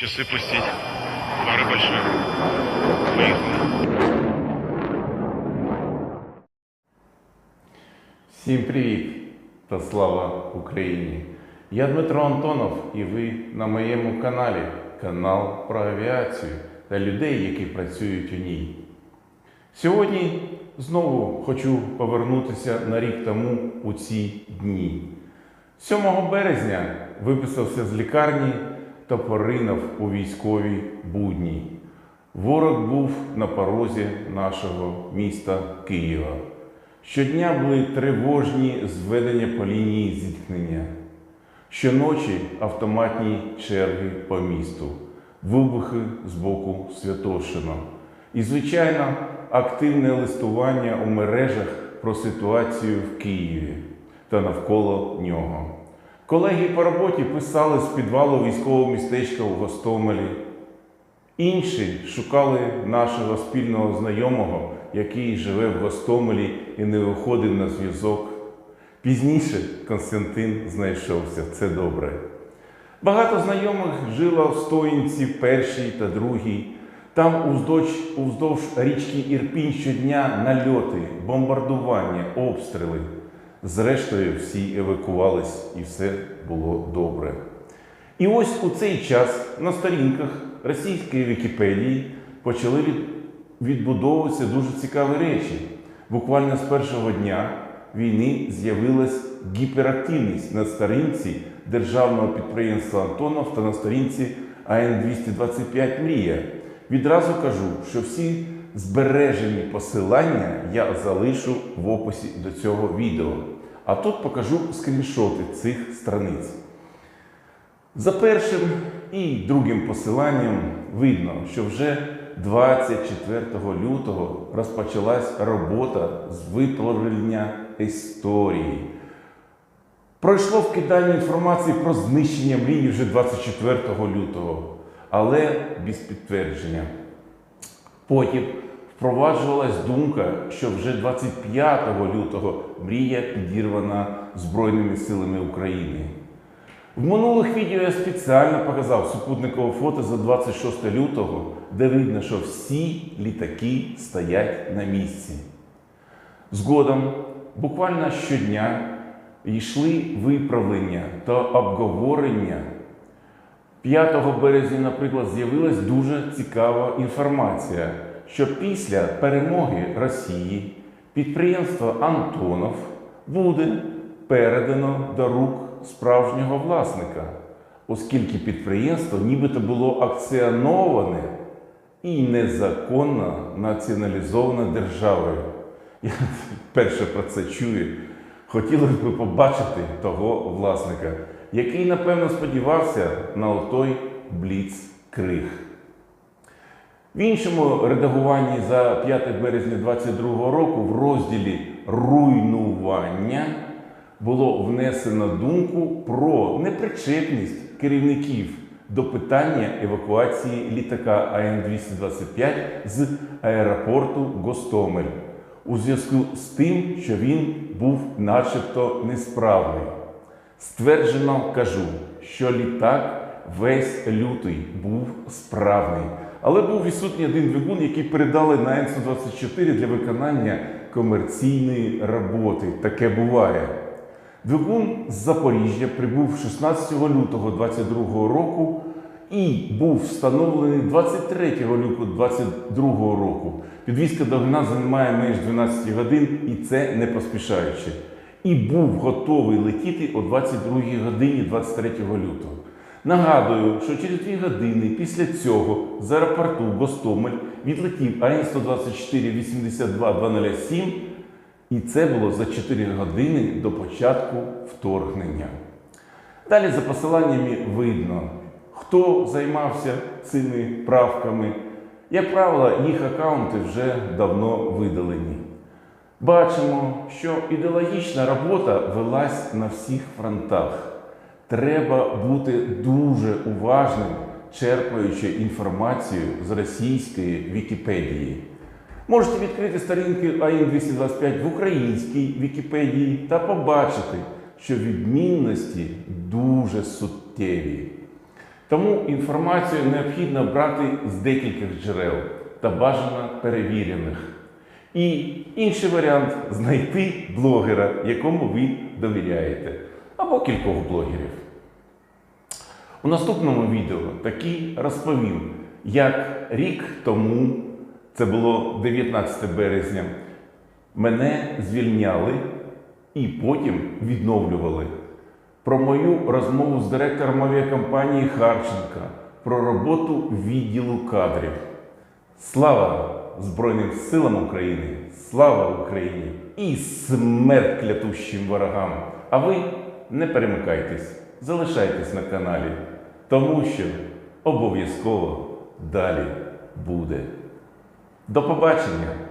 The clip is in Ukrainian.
Часы пустить. Пара большая. Поехали. Всім привіт та слава Україні! Я Дмитро Антонов і ви на моєму каналі канал про авіацію та людей, які працюють у ній. Сьогодні знову хочу повернутися на рік тому у ці дні. 7 березня виписався з лікарні та у військові будні. Ворог був на порозі нашого міста Києва. Щодня були тривожні зведення по лінії зіткнення. Щоночі автоматні черги по місту, вибухи з боку Святошина. І, звичайно, активне листування у мережах про ситуацію в Києві та навколо нього. Колеги по роботі писали з підвалу військового містечка у Гостомелі. Інші шукали нашого спільного знайомого, який живе в Гостомелі і не виходив на зв'язок. Пізніше Константин знайшовся, це добре. Багато знайомих жило в Стоїнці першій та другій. Там уздовж, уздовж річки Ірпінь щодня нальоти, бомбардування, обстріли. Зрештою, всі евакувались і все було добре. І ось у цей час на сторінках російської Вікіпедії почали відбудовуватися дуже цікаві речі. Буквально з першого дня війни з'явилась гіперактивність на сторінці державного підприємства Антонов та на сторінці АН-225 Мрія. Відразу кажу, що всі збережені посилання я залишу в описі до цього відео. А тут покажу скріншоти цих страниць. За першим і другим посиланням видно, що вже 24 лютого розпочалась робота з виправлення історії. Пройшло вкидання інформації про знищення мрії вже 24 лютого, але без підтвердження. Потім впроваджувалась думка, що вже 25 лютого мрія підірвана Збройними силами України. В минулих відео я спеціально показав супутникове фото за 26 лютого, де видно, що всі літаки стоять на місці. Згодом, буквально щодня, йшли виправлення та обговорення. 5 березня, наприклад, з'явилась дуже цікава інформація, що після перемоги Росії підприємство Антонов буде передано до рук справжнього власника, оскільки підприємство нібито було акціоноване і незаконно націоналізоване державою. Я перше про це чую. Хотілося б побачити того власника, який, напевно, сподівався на отой бліц-криг. В іншому редагуванні за 5 березня 2022 року в розділі руйнування було внесено думку про непричетність керівників до питання евакуації літака АН-225 з аеропорту Гостомель у зв'язку з тим, що він був начебто несправний. Стверджено кажу, що літак весь лютий був справний, але був відсутній один двигун, який передали на Н-124 для виконання комерційної роботи. Таке буває. Двигун з Запоріжжя прибув 16 лютого 2022 року і був встановлений 23 лютого 2022 року. Підвізка до гна займає менш 12 годин і це не поспішаючи. І був готовий летіти о 22 годині 23 лютого. Нагадую, що через 2 години після цього з аеропорту Гостомель відлетів АН-124-82-207 і це було за 4 години до початку вторгнення. Далі за посиланнями видно, хто займався цими правками. Як правило, їх аккаунти вже давно видалені. Бачимо, що ідеологічна робота велась на всіх фронтах. Треба бути дуже уважним, черпаючи інформацію з російської Вікіпедії. Можете відкрити сторінки АІН-225 в українській Вікіпедії та побачити, що відмінності дуже суттєві. Тому інформацію необхідно брати з декількох джерел та бажано перевірених. І інший варіант знайти блогера, якому ви довіряєте, або кількох блогерів. У наступному відео таки розповім, як рік тому, це було 19 березня, мене звільняли і потім відновлювали. Про мою розмову з директором авіакомпанії Харченка, про роботу відділу кадрів. Слава Збройним силам України! Слава Україні! І смерть клятущим ворогам! А ви не перемикайтесь, залишайтесь на каналі, тому що обов'язково далі буде. До побачення!